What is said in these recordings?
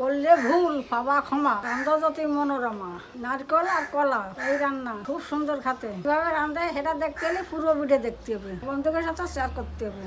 করলে ভুল পাবা ক্ষমা রান্ধাজ্যোতি মনোরমা, নারকল আর কলা, এই রান্না খুব সুন্দর খাতে। কীভাবে রান্ধে সেটা দেখতে গেলে পুরো ভিডিও দেখতে হবে। বন্ধুদের সাথে শেয়ার করতে হবে।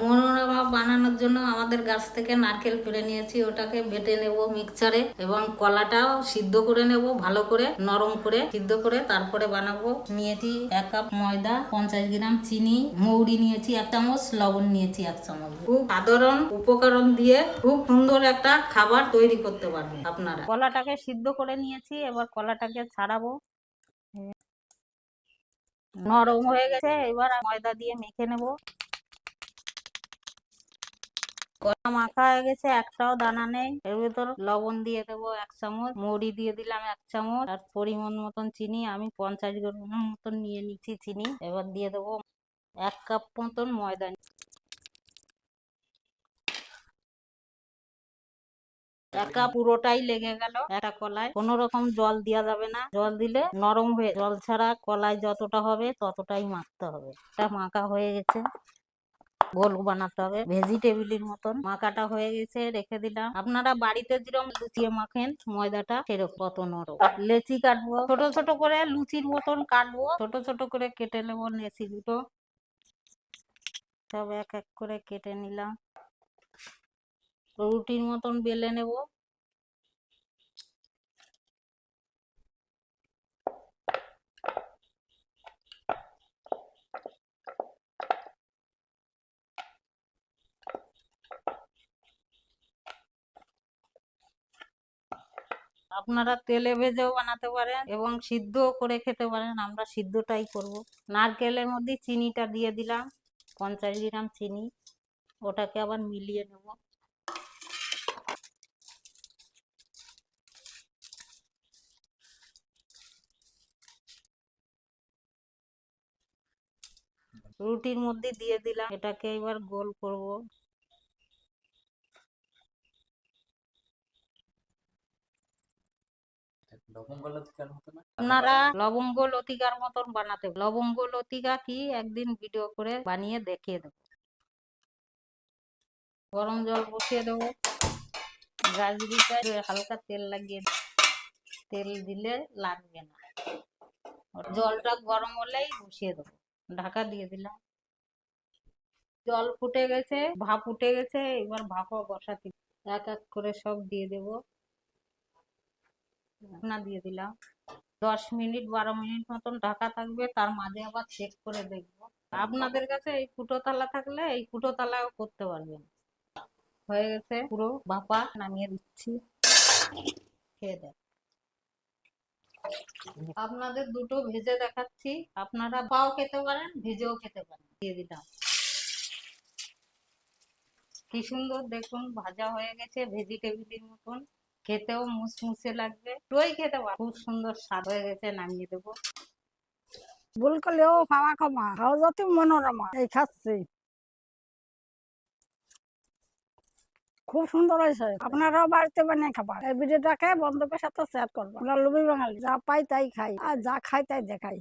মনোরমা বানানোর জন্য আমাদের গাছ থেকে নারকেল পেড়ে নিয়েছি, ওটাকে বেটে নেব মিক্সচারে এবং কলাটাও সিদ্ধ করে নেব, ভালো করে নরম করে সিদ্ধ করে তারপরে বানাবো। নিয়েছি এক কাপ ময়দা, পঞ্চাশ গ্রাম চিনি, মৌরি নিয়েছি এক চামচ, লবণ নিয়েছি এক চামচ। খুব সাধারণ উপকরণ দিয়ে খুব সুন্দর একটা খাবার তৈরি করতে পারবেন আপনারা। কলাটাকে সিদ্ধ করে নিয়েছি, এবার কলাটাকে ছাড়াবো। নরম হয়ে গেছে, এবার ময়দা দিয়ে মেখে নেব। কলা মাখা হয়ে গেছে, একটাও দানা নেই। এর ভিতর লবণ দিয়ে দেবো এক চামচ, মুড়ি দিয়ে দিলাম এক চামচ, আর পরিমাণ মতন চিনি, আমি পঞ্চাশ গ্রাম মতন নিয়ে নিচ্ছি চিনি। এবার দিয়ে দেবো এক কাপ মতন ময়দা। এক পুরোটাই লেগে গেল একটা কলায়। কোনো রকম জল দেওয়া যাবে না। জল দিলে নরম হয়ে, জল ছাড়া কলায় যতটা হবে ততটাই মাখতে হবে। এটা মাখা হয়ে গেছে। গোল বানাতে হবে। ভেজিটেবিলের মতন মাখাটা হয়ে গেছে, রেখে দিলাম। আপনারা বাড়িতে যেরকম লুচিয়ে মাখেন, ময়দাটা সেরকম কত নরম লেচি কাটবো, ছোট ছোট করে লুচির মতন কাটবো। ছোট ছোট করে কেটে নেব লেচি দুটো। সব এক এক করে কেটে নিলাম। রুটির মতন বেলে নেব। আপনারা তেলে ভেজেও বানাতে পারেন এবং সিদ্ধ করে খেতে পারেন, আমরা সিদ্ধটাই করব। নারকেলের মধ্যে চিনিটা দিয়ে দিলাম, পঞ্চাশ গ্রাম চিনি, ওটাকে আবার মিলিয়ে নেব। রুটির মধ্যে দিয়ে দিলাম, এটাকে এবার গোল করব। আপনারা লবঙ্গ লতিকার মতন বানাতে লবঙ্গ লতিকা কি একদিন ভিডিও করে বানিয়ে দেখিয়ে দেবো। গরম জল বসিয়ে দেবো। গাজরিটায় হালকা তেল লাগিয়ে তেল দিলে লাগবে না। জলটা গরম হলেই বসিয়ে দেবো। ঢাকা দিয়ে দিলাম। জল ফুটে গেছে, ভাপ উঠে গেছে, এবার ভাপা বসাতে এক এক করে সব দিয়ে দেবো। ঢাকনা দিয়ে দিলাম। দশ মিনিট, বারো মিনিট মতন ঢাকা থাকবে, তার মাঝে আবার চেক করে দেখব। আপনাদের কাছে এই ফুটো তালা থাকলে এই ফুটো তালাও করতে পারবেন। হয়ে গেছে পুরো বাপা নামিয়ে দিচ্ছি। খেয়ে দেখ। আপনাদের দুটো ভেজে দেখাচ্ছি। আপনারা পাও খেতে পারেন, ভেজেও খেতে পারেন। দিয়ে দিলাম। কি সুন্দর দেখুন, ভাজা হয়ে গেছে ভেজিটেবিলের মতন। খেতেও মুসমুসে লাগবে। দই খেতে খুব সুন্দর স্বাদ হয়ে গেছে, নামিয়ে দেবো। ভুল করলেও পাবা ক্ষমা রান্ধাজ্যোতি মনোরমা, এই খাচ্ছি। খুব সুন্দর হয়েছে। আপনারাও বাড়িতে বানিয়ে খাবার। এই ভিডিওটাকে বন্ধুদের সাথে শেয়ার করব আমরা লুবি বাঙালি। যা পাই তাই খাই। আর যা খাই তাই দেখাই।